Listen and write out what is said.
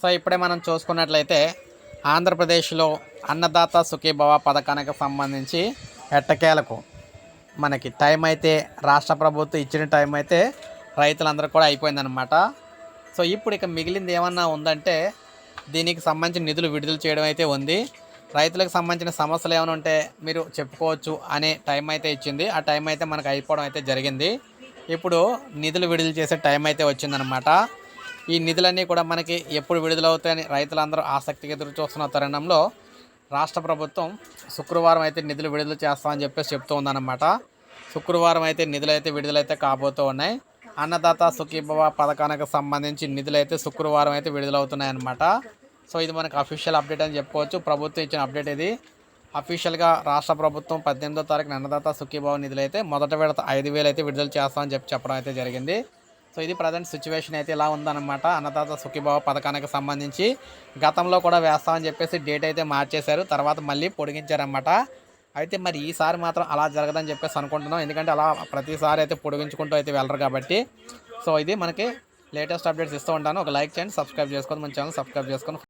So ఇప్పుడే మనం చూసుకున్నట్లయితే ఆంధ్రప్రదేశ్లో అన్నదాత సుఖీభవ పథకానికి సంబంధించి ఎట్టకేలకు మనకి టైం అయితే రాష్ట్ర ప్రభుత్వం ఇచ్చిన టైం అయితే రైతులందరూ కూడా అయిపోయిందనమాట సో ఇప్పుడు ఇక మిగిలింది ఏమన్నా ఉందంటే దీనికి సంబంధించిన నిధులు విడుదల చేయడం అయితే ఉంది. రైతులకు సంబంధించిన సమస్యలు ఏమైనా ఉంటే మీరు చెప్పుకోవచ్చు అనే టైం అయితే ఇచ్చింది. ఆ టైం అయితే మనకు అయిపోవడం అయితే జరిగింది. ఇప్పుడు నిధులు విడుదల చేసే టైం అయితే వచ్చిందనమాట ఈ నిధులన్నీ కూడా మనకి ఎప్పుడు విడుదలవుతాయని రైతులందరూ ఆసక్తిగా ఎదురు చూస్తున్న తరుణంలో రాష్ట్ర ప్రభుత్వం శుక్రవారం అయితే నిధులు విడుదల చేస్తామని చెప్పేసి చెప్తూ ఉందన్నమాట. శుక్రవారం అయితే నిధులు అయితే విడుదలైతే కాబోతూ ఉన్నాయి. అన్నదాత సుఖీభవ పథకానికి సంబంధించి నిధులు అయితే శుక్రవారం అయితే విడుదలవుతున్నాయి అన్నమాట సో ఇది మనకు అఫీషియల్ అప్డేట్ అని చెప్పుకోవచ్చు ప్రభుత్వం ఇచ్చిన అప్డేట్ ఇది. అఫీషియల్గా రాష్ట్ర ప్రభుత్వం పద్దెనిమిదో తారీఖున అన్నదాత సుఖీభవ నిధులు అయితే మొదట విడత ఐదు వేలు అయితే విడుదల చేస్తామని చెప్పి చెప్పడం అయితే జరిగింది. సో ఇది ప్రజెంట్ సిచ్యువేషన్ అయితే ఇలా ఉందన్నమాట. అన్నదాత సుఖీభావ పథకానికి సంబంధించి గతంలో కూడా వేస్తామని చెప్పేసి డేట్ అయితే మార్చేశారు. తర్వాత మళ్ళీ పొడిగించారన్నమాట. అయితే మరి ఈసారి మాత్రం అలా జరగదని చెప్పేసి అనుకుంటున్నాం. ఎందుకంటే అలా ప్రతిసారి అయితే పొడిగించుకుంటూ అయితే వెళ్ళరు కాబట్టి. సో ఇది మనకి లేటెస్ట్ అప్డేట్స్ ఇస్తూ ఉంటాను. ఒక లైక్ చేయండి సబ్స్క్రైబ్ చేసుకోండి మన ఛానల్ సబ్స్క్రైబ్ చేసుకొని